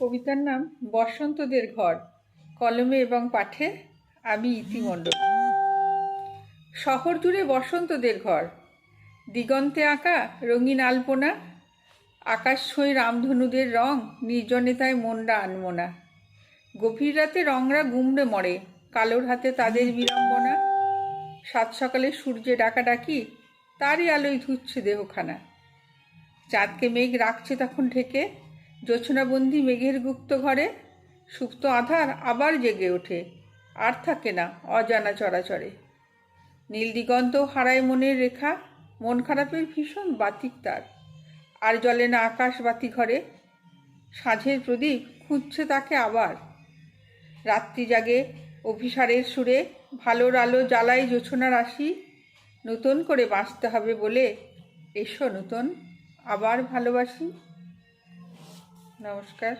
কবিতার নাম বসন্তদের ঘর। কলমে এবং পাঠে আমি ইতিমণ্ডল। শহর জুড়ে বসন্তদের ঘর। দিগন্তে আঁকা রঙিন আলপনা, আকাশ ছুঁয়ে রামধনুদের রং নির্জনে তাই মনটা আনমোনা। গভীর রাতে রংরা গুমড়ে মরে, কালোর হাতে তাদের বিড়ম্বনা। সাত সকালে সূর্যে ডাকাডাকি, তারই আলোয় ধুচ্ছে দেহখানা। চাঁদকে মেঘ রাখছে তখন ঢেকে জোছনাবন্দি মেঘের গুপ্ত ঘরে সুপ্ত আধার আবার জেগে ওঠে, আর থাকে না অজানা চরাচরে। নীল দিগন্ত হারায় মনের রেখা, মন খারাপের ভীষণ বাতিক তার। আর জলে না আকাশ বাতি ঘরে, সাঁঝের প্রদীপ খুঁজছে তাকে আবার। রাত্রি জাগে অভিসারের সুরে, ভালোর আলো জ্বালাই জোছনা রাশি, নতুন করে বাঁচতে হবে বলে এসো নতুন, আবার ভালোবাসি। নমস্কার।